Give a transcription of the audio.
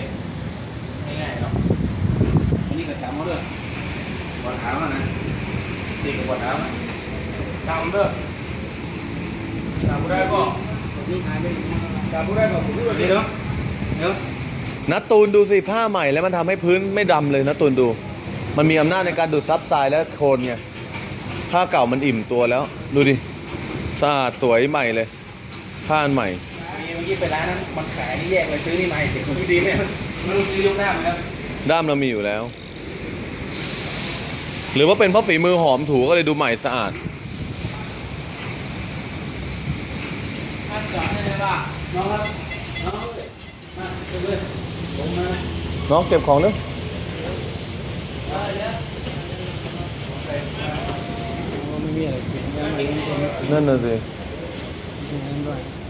ตง่ายๆเนาะอันนี้ก็ถามเขาด้วยบอถามนะตีกับบอถามถามด้วยถามผู้ได้ก็นี่หายไมผู้ได้ก็ผู้ด้วยเนาะเนาะนัตูนดูสิผ้าใหม่แล้วมันทำให้พื้นไม่ดำเลยนะตูนดู มันมีอำนาจในการดูดซับทรายและโคลนไงผ้าเก่ามันอิ่มตัวแล้ว ดูดิสะอาดสวยใหม่เลยผ้าใหม่ มีเมื่อกี้ไปร้านนั้นมันขายนี่แยกไปซื้อนี่มาเด็กคนที่ดีเนี่ยมันซื้อยกหน้ามาแล้วด้ามเรามีอยู่แล้ว หรือว่าเป็นเพราะฝีมือหอมถูก็เลยดูใหม่สะอาดท่านจอดได้เลยว่าน้องครับน้องเลยมาเรื่อยผมมาน้องเก็บของเร็วไม่มีอะไรเขียนยังไงนั่นน่ะสิด้วย